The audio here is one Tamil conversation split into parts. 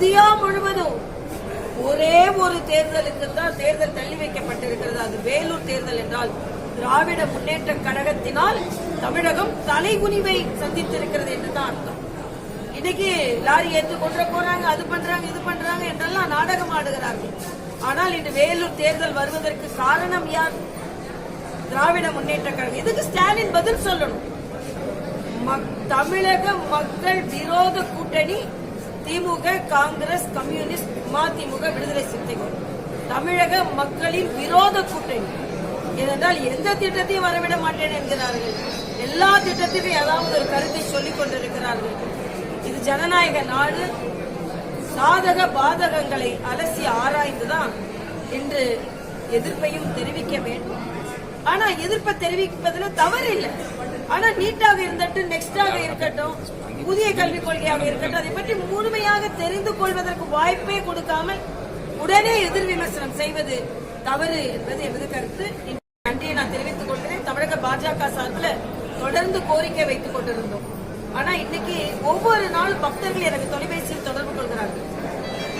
இந்தியா முழுவதும் ஒரே ஒரு தேர்தலுக்கு தான் தேர்தல் தள்ளி வைக்கப்பட்டிருக்கிறது. அது வேலூர் தேர்தல் என்றால் திராவிட முன்னேற்ற கழகத்தினால் தமிழகம் தலைகுனிவை சந்தித்திருக்கிறது என்று தான் அர்த்தம். இன்னைக்கு லாரி ஏற்று கொண்டு போறாங்க அது பண்றாங்க இது பண்றாங்க என்றெல்லாம் நாடகம் ஆடுகிறார்கள். ஆனால் இன்று வேலூர் தேர்தல் வருவதற்கு காரணம் யார்? திராவிட முன்னேற்ற கழகம். இதுக்கு ஸ்டாலின் பதில் சொல்லணும். மக்- தமிழக மக்கள் விரோத கூட்டணி திமுக காங்கிரஸ் கம்யூனிஸ்ட் மதிமுக விடுதலை சிறுத்தைகள். தமிழக மக்களின் விரோத கூட்டணி. ஏனென்றால் எந்த திட்டத்தையும் வரவிட மாட்டேன் என்கிறார்கள். எல்லா திட்டத்திலும் ஏதாவது ஒரு கருத்தை சொல்லிக் கொண்டிருக்கிறார்கள். இது ஜனநாயக நாடு. சாதக பாதகங்களை அலசி ஆராய்ந்துதான் இன்று எதிர்ப்பையும் தெரிவிக்க வேண்டும். ஆனா எதிர்ப்பை தெரிவிப்பதில் தவறு இல்லை ஆனா நீட்டாக இருந்தட்டு நெக்ஸ்டாக இருக்கட்டும் புதிய கல்விக் கொள்கையாக இருக்கட்டும் அதை பற்றி முழுமையாக தெரிந்து கொள்வதற்கு வாய்ப்பே கொடுக்காமல் உடனே எதிர் விமர்சனம் செய்வது தவறு என்பது எனது கருத்து. நன்றியை நான் தெரிவித்துக் கொள்கிறேன். தமிழக பாஜக சார்பில் தொடர்ந்து கோரிக்கை வைத்துக் கொண்டிருந்தோம். ஆனா இன்னைக்கு ஒவ்வொரு நாள் பக்தர்கள் எனக்கு தொலைபேசியில் தொடர்பு கொள்கிறார்கள்.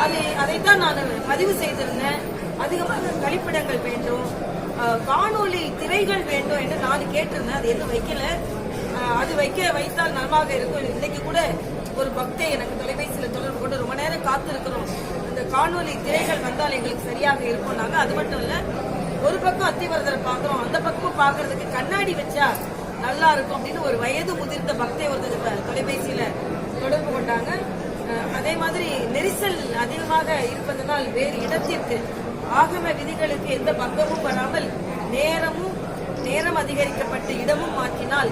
அதை அதைத்தான் நான் பதிவு செய்திருந்தேன். அதிகமாக கழிப்பிடங்கள் வேண்டும். காணொலி திரைகள் வேண்டும் என்று நான் கேட்டிருந்தேன். அது எதுவும் வைக்கல. அது வைக்க வைத்தால் நலமாக இருக்கும். இன்னைக்கு கூட ஒரு பக்தை எனக்கு தொலைபேசியில் தொடர்பு கொண்டு ரொம்ப நேரம் காத்திருக்கிறோம். அந்த காணொலி திரைகள் வந்தால் எங்களுக்கு சரியாக இருக்கும்னாங்க அது மட்டும் இல்ல ஒரு பக்கம் அத்திவரதரை பார்க்கிறோம். அந்த பக்கமும் பார்க்கறதுக்கு கண்ணாடி வச்சா நல்லா இருக்கும் அப்படின்னு ஒரு வயது முதிர்ந்த பக்தை ஒருத்தர் தொலைபேசியில தொடர்பு கொண்டாங்க. அதே மாதிரி நெரிசல் அதிகமாக இருப்பதனால் வேறு இடத்திற்கு ஆகம விதிகளுக்கு எந்த பங்கமும் வராமல் நேரமும் நேரம் அதிகரிக்கப்பட்ட இடமும் மாற்றினால்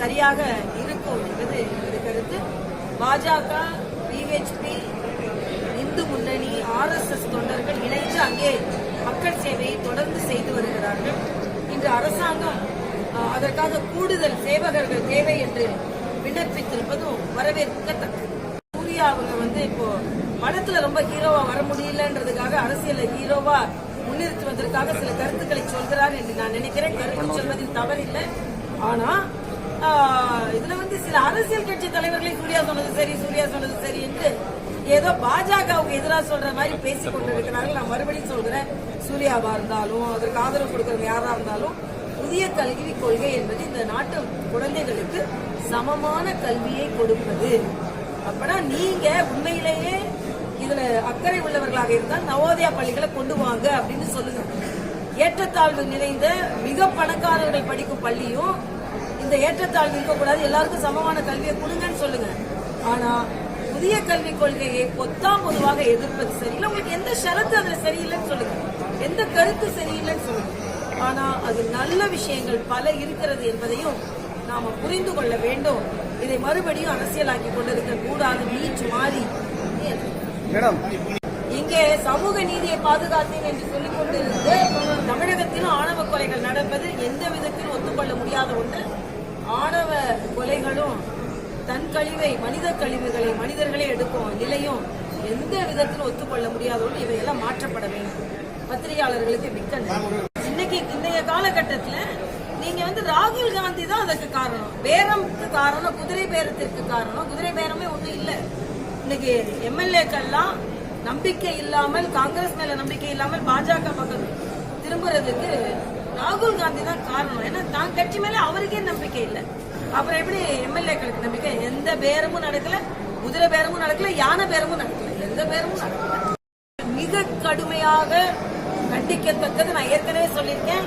சரியாக இருக்கும் என்பது எனது கருத்து. பாஜக பிஹெச்பி இந்து முன்னணி ஆர்எஸ்எஸ் தொண்டர்கள் இணைந்து அங்கே மக்கள் சேவையை தொடர்ந்து செய்து வருகிறார்கள். இன்று அரசாங்கம் அதற்காக கூடுதல் சேவகர்கள் தேவை என்று விண்ணப்பித்திருப்பதும் வரவேற்கத்தக்கது. சூர்யா அவங்க வந்து இப்போ படத்துல ரொம்ப ஹீரோவா வர முடியலன்றதுக்காக அரசியல்ல ஹீரோவா முன்னிறுத்துவதற்காக சில கருத்துக்களை சொல்கிறார் என்று நான் நினைக்கிறேன். கருத்து சொல்வதில் தவறில்லை. ஆனா இதுல வந்து சில அரசியல் கட்சி தலைவர்களை சூர்யா சொன்னது சரி சூர்யா சொன்னது சரி என்று ஏதோ பாஜகவுக்கு எதிராக சொல்ற மாதிரி பேசிக் கொண்டிருக்கிறார்கள். நான் மறுபடியும் சொல்கிறேன் சூர்யாவா இருந்தாலும் அதற்கு ஆதரவு கொடுக்கறவங்க யாரா இருந்தாலும் புதிய கல்விக் கொள்கை என்பது இந்த நாட்டு குழந்தைகளுக்கு சமமான கல்வியை கொடுப்பது. அப்பனா நீங்க உண்மையிலேயே இதுல அக்கறை உள்ளவர்களாக இருந்தால் நவோதயா பள்ளிகளை கொண்டு வாங்க அப்படின்னு சொல்லுங்க. ஏற்றத்தாழ்வு நிறைந்த மிக பணக்காரர்கள் படிக்கும் பள்ளியும் இந்த ஏற்றத்தாழ்வு இருக்கக்கூடாது எல்லாருக்கும் சமமான கல்வியை கொடுங்கன்னு சொல்லுங்க. ஆனா புதிய கல்விக் கொள்கையை பொத்தாம் பொதுவாக எதிர்ப்பது சரியில்லை. உங்களுக்கு எந்த ஷரத்து அதுல சரியில்லைன்னு சொல்லுங்க. எந்த கருத்து சரியில்லைன்னு சொல்லுங்க. ஆனா அது நல்ல விஷயங்கள் பல இருக்கிறது என்பதையும் நாம புரிந்து கொள்ள வேண்டும். இதை மறுபடியும் அரசியலாக்கி கொண்டிருக்க கூடாது நீச்சு மாறி. மேடம். இங்கே சமூக நீதியை பாதுகாத்தேன் என்று சொல்லிக் கொண்டிருந்து தமிழகத்திலும் ஆணவ கொலைகள் நடப்பது எந்த விதத்திலும் ஒத்துக்கொள்ள முடியாத ஒன்று. ஆணவ கொலைகளும் தன் கழிவை மனித கழிவுகளை மனிதர்களே எடுக்கும் நிலையும் எந்த விதத்திலும் ஒத்துக்கொள்ள முடியாத ஒன்று. இவையெல்லாம் மாற்றப்பட வேண்டும். பத்திரிகையாளர்களுக்கு மிக்க இன்னைக்கு இன்றைய காலகட்டத்துல நீங்க வந்து ராகுல் காந்தி தான் அதற்கு காரணம். பேரம்க்கு காரணம் குதிரை பேரத்திற்கு காரணம். குதிரை பேரமே ஒன்றும் இல்ல. இன்னைக்கு எம்எல்ஏக்கள்லாம் நம்பிக்கை இல்லாமல் காங்கிரஸ் மேல நம்பிக்கை இல்லாமல் பாஜக பக்கம் திரும்புறதுக்கு ராகுல் காந்தி தான் காரணம். ஏன்னா தான் கட்சி மேல அவருக்கே நம்பிக்கை இல்லை. அப்புறம் எப்படி எம்எல்ஏக்களுக்கு நம்பிக்கை? எந்த பேரமும் நடக்கல குதிரை பேரமும் நடக்கல யானை பேரமும் நடக்கல. எந்த பேரமும் நடக்கல. மிக கடுமையாக கண்டிக்கத்தக்கது நான் ஏற்கனவே சொல்லியிருக்கேன்.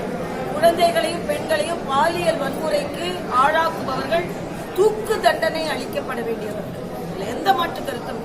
குழந்தைகளையும் பெண்களையும் பாலியல் வன்முறைக்கு ஆளாக்குபவர்கள் தூக்கு தண்டனை அளிக்கப்பட வேண்டியவர்கள். எந்த மாற்று கருத்தும்